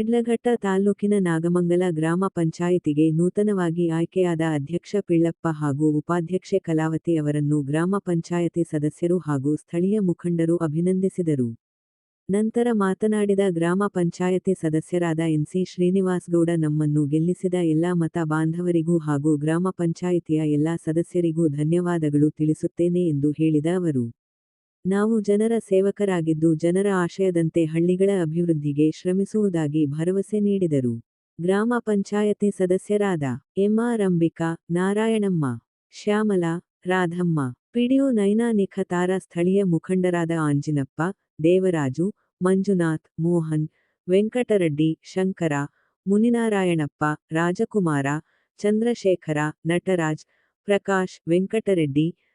ಶಿಡ್ಲಘಟ್ಟ ತಾಲ್ಲೂಕಿನ ನಾಗಮಂಗಲ ಗ್ರಾಮ ಪಂಚಾಯಿತಿಗೆ ನೂತನವಾಗಿ ಆಯ್ಕೆಯಾದ ಅಧ್ಯಕ್ಷ ಪಿಳ್ಳಪ್ಪ ಹಾಗೂ ಉಪಾಧ್ಯಕ್ಷೆ ಕಲಾವತಿ ಅವರನ್ನು ಗ್ರಾಮ ಪಂಚಾಯತಿ ಸದಸ್ಯರು ಹಾಗೂ ಸ್ಥಳೀಯ ಮುಖಂಡರು ಅಭಿನಂದಿಸಿದರು. ನಂತರ ಮಾತನಾಡಿದ ಗ್ರಾಮ ಪಂಚಾಯತಿ ಸದಸ್ಯರಾದ ಎನ್ಸಿ ಶ್ರೀನಿವಾಸ್ಗೌಡ ನಮ್ಮನ್ನು ಗೆಲ್ಲಿಸಿದ ಎಲ್ಲಾ ಮತ ಬಾಂಧವರಿಗೂ ಹಾಗೂ ಗ್ರಾಮ ಪಂಚಾಯಿತಿಯ ಎಲ್ಲಾ ಸದಸ್ಯರಿಗೂ ಧನ್ಯವಾದಗಳು ತಿಳಿಸುತ್ತೇನೆ ಎಂದು ಹೇಳಿದ ಅವರು. ನಾವು ಜನರ ಸೇವಕರಾಗಿದ್ದು ಜನರ ಆಶಯದಂತೆ ಹಳ್ಳಿಗಳ ಅಭಿವೃದ್ಧಿಗೆ ಶ್ರಮಿಸುವುದಾಗಿ ಭರವಸೆ ನೀಡಿದರು. ಗ್ರಾಮ ಪಂಚಾಯತಿ ಸದಸ್ಯರಾದ ಎಂಆರ್ ಅಂಬಿಕಾ, ನಾರಾಯಣಮ್ಮ, ಶ್ಯಾಮಲಾ, ರಾಧಮ್ಮ, ಪಿಡಿಒ ನೈನಾ ನಿಖತಾರ ಸ್ಥಳೀಯ ಮುಖಂಡರಾದ ಆಂಜಿನಪ್ಪ, ದೇವರಾಜು, ಮಂಜುನಾಥ್, ಮೋಹನ್, ವೆಂಕಟರೆಡ್ಡಿ ಶಂಕರ, ಮುನಿನಾರಾಯಣಪ್ಪ, ರಾಜಕುಮಾರ, ಚಂದ್ರಶೇಖರ, ನಟರಾಜ್, ಪ್ರಕಾಶ್, ವೆಂಕಟರೆಡ್ಡಿ,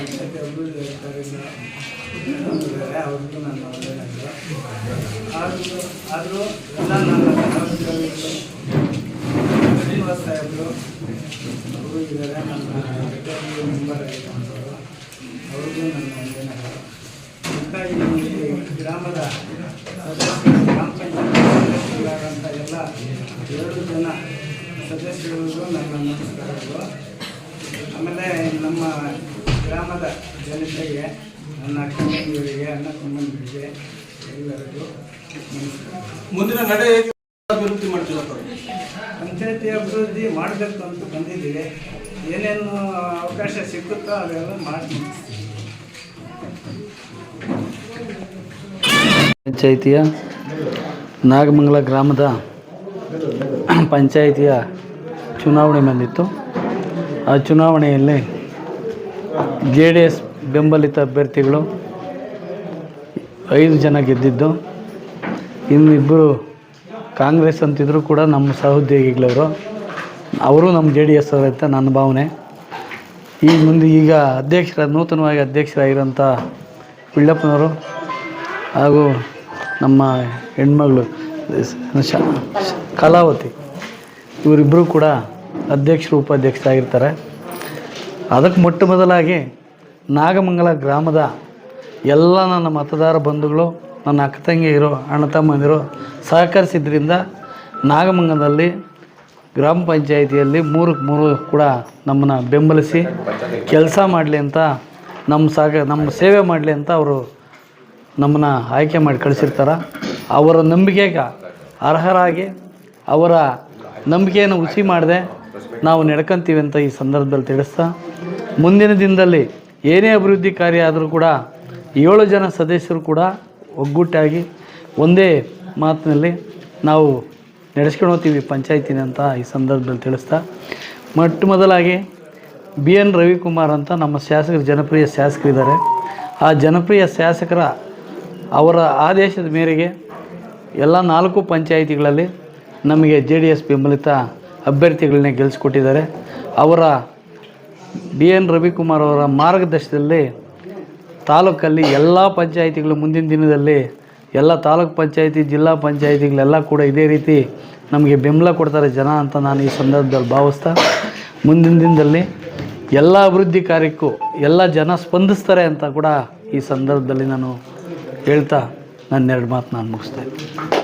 ಅಭಿವೃದ್ಧಿ ಅಧಿಕಾರಿಗಳು ಇದ್ದಾರೆ ಅವ್ರಿಗೂ ಒಳ್ಳೆಯದಲ್ಲ ಆದರೂ ಆದರೂ ಎಲ್ಲ ನನ್ನ ಸಾಹೇಬರು ಅವರು ಇದ್ದಾರೆ ನನ್ನ ರಿಟೈರ್ಡ್ ಮೆಂಬರ್ ಅವ್ರಿಗೂ ನನ್ನ ವಂದನೆಗಳು ಮತ್ತು ಈ ಗ್ರಾಮದ ಸದಸ್ಯರು ಗ್ರಾಮ ಎಲ್ಲ ಏಳು ಜನ ಸದಸ್ಯರಿಗೂ ನನ್ನ ನಮಸ್ಕಾರಗಳು ಆಮೇಲೆ ನಮ್ಮ ಗ್ರಾಮದ ಜನತೆಗೆ ನನ್ನ ಅಕ್ಕ ಅನ್ನ ಅಣ್ಣ ತಮ್ಮಂದಿರಿಗೆ ಎಲ್ಲರಿಗೂ ಮುಂದಿನ ನಡೆ ಅಭಿವೃದ್ಧಿ ಮಾಡ್ತೀರಾ ತಾವು? ಪಂಚಾಯತಿ ಅಭಿವೃದ್ಧಿ ಮಾಡಬೇಕು ಅಂತ ಬಂದಿದ್ದೀವಿ. ಏನೇನು ಅವಕಾಶ ಸಿಕ್ಕುತ್ತೋ ಅದೆಲ್ಲ ಮಾಡಿ ಪಂಚಾಯಿತಿಯ ನಾಗಮಂಗಲ ಗ್ರಾಮದ ಪಂಚಾಯಿತಿಯ ಚುನಾವಣೆ ಬಂದಿತ್ತು. ಆ ಚುನಾವಣೆಯಲ್ಲಿ ಜೆ ಡಿ ಎಸ್ ಬೆಂಬಲಿತ ಅಭ್ಯರ್ಥಿಗಳು ಐದು ಜನ ಗೆದ್ದಿದ್ದು. ಇನ್ನು ಇಬ್ಬರು ಕಾಂಗ್ರೆಸ್ ಅಂತಿದ್ರು ಕೂಡ ನಮ್ಮ ಸಹೋದ್ಯೋಗಿಗಳವರು ಅವರು. ನಮ್ಮ ಜೆ ಡಿ ಎಸ್ ಅವರಂತ ನನ್ನ ಭಾವನೆ. ಈ ಮುಂದೆ ಈಗ ಅಧ್ಯಕ್ಷರ, ನೂತನವಾಗಿ ಅಧ್ಯಕ್ಷರಾಗಿರೋಂಥ ಪಿಳ್ಳಪ್ಪನವರು ಹಾಗೂ ನಮ್ಮ ಹೆಣ್ಮಗಳು ಕಲಾವತಿ ಇವರಿಬ್ಬರು ಕೂಡ ಅಧ್ಯಕ್ಷರು, ಉಪಾಧ್ಯಕ್ಷರಾಗಿರ್ತಾರೆ. ಅದಕ್ಕೆ ಮೊಟ್ಟ ಮೊದಲಾಗಿ ನಾಗಮಂಗಲ ಗ್ರಾಮದ ಎಲ್ಲ ನನ್ನ ಮತದಾರ ಬಂಧುಗಳು, ನನ್ನ ಅಕ್ಕ ತಂಗಿಯರು, ಅಣ್ಣ ತಮ್ಮಂದಿರು ಸಹಕರಿಸಿದ್ರಿಂದ ನಾಗಮಂಗಲದಲ್ಲಿ ಗ್ರಾಮ ಪಂಚಾಯಿತಿಯಲ್ಲಿ ಮೂರಕ್ಕೆ ಮೂರು ಕೂಡ ನಮ್ಮನ್ನು ಬೆಂಬಲಿಸಿ ಕೆಲಸ ಮಾಡಲಿ ಅಂತ ನಮ್ಮ ಸಾಗ, ನಮ್ಮ ಸೇವೆ ಮಾಡಲಿ ಅಂತ ಅವರು ನಮ್ಮನ್ನು ಆಯ್ಕೆ ಮಾಡಿ ಕಳಿಸಿರ್ತಾರೆ. ಅವರ ನಂಬಿಕೆಗೆ ಅರ್ಹರಾಗಿ, ಅವರ ನಂಬಿಕೆಯನ್ನು ಹುಸಿ ಮಾಡದೆ ನಾವು ನಡ್ಕೊಂತೀವಿ ಅಂತ ಈ ಸಂದರ್ಭದಲ್ಲಿ ತಿಳಿಸ್ತಾ, ಮುಂದಿನ ದಿನದಲ್ಲಿ ಏನೇ ಅಭಿವೃದ್ಧಿ ಕಾರ್ಯ ಆದರೂ ಕೂಡ ಏಳು ಜನ ಸದಸ್ಯರು ಕೂಡ ಒಗ್ಗಟ್ಟಾಗಿ ಒಂದೇ ಮಾತಿನಲ್ಲಿ ನಾವು ನಡೆಸ್ಕೊಂಡು ಹೋಗ್ತೀವಿ ಪಂಚಾಯತಿನ ಅಂತ ಈ ಸಂದರ್ಭದಲ್ಲಿ ತಿಳಿಸ್ತಾ. ಮೊಟ್ಟ ಮೊದಲಾಗಿ ಬಿ ಎನ್ ರವಿಕುಮಾರ್ ಅಂತ ನಮ್ಮ ಶಾಸಕರು, ಜನಪ್ರಿಯ ಶಾಸಕರಿದ್ದಾರೆ ಆ ಜನಪ್ರಿಯ ಶಾಸಕರ ಅವರ ಆದೇಶದ ಮೇರೆಗೆ ಎಲ್ಲ ನಾಲ್ಕು ಪಂಚಾಯಿತಿಗಳಲ್ಲಿ ನಮಗೆ ಜೆ ಡಿ ಎಸ್ ಬೆಂಬಲಿತ ಅಭ್ಯರ್ಥಿಗಳನ್ನೇ ಗೆಲ್ಲಿಸ್ಕೊಟ್ಟಿದ್ದಾರೆ ಅವರ ಬಿ ಎನ್ ರವಿಕುಮಾರ್ ಅವರ ಮಾರ್ಗದರ್ಶನದಲ್ಲಿ ತಾಲೂಕಲ್ಲಿ ಎಲ್ಲ ಪಂಚಾಯಿತಿಗಳು ಮುಂದಿನ ದಿನದಲ್ಲಿ ಎಲ್ಲ ತಾಲೂಕು ಪಂಚಾಯಿತಿ, ಜಿಲ್ಲಾ ಪಂಚಾಯಿತಿಗಳೆಲ್ಲ ಕೂಡ ಇದೇ ರೀತಿ ನಮಗೆ ಬೆಂಬಲ ಕೊಡ್ತಾರೆ ಜನ ಅಂತ ನಾನು ಈ ಸಂದರ್ಭದಲ್ಲಿ ಭಾವಿಸ್ತಾ ಮುಂದಿನ ದಿನದಲ್ಲಿ ಎಲ್ಲ ಅಭಿವೃದ್ಧಿ ಕಾರ್ಯಕ್ಕೂ ಎಲ್ಲ ಜನ ಸ್ಪಂದಿಸ್ತಾರೆ ಅಂತ ಕೂಡ ಈ ಸಂದರ್ಭದಲ್ಲಿ ನಾನು ಹೇಳ್ತಾ ನನ್ನ ಎರಡು ಮಾತು ನಾನು ಮುಗಿಸ್ತೇನೆ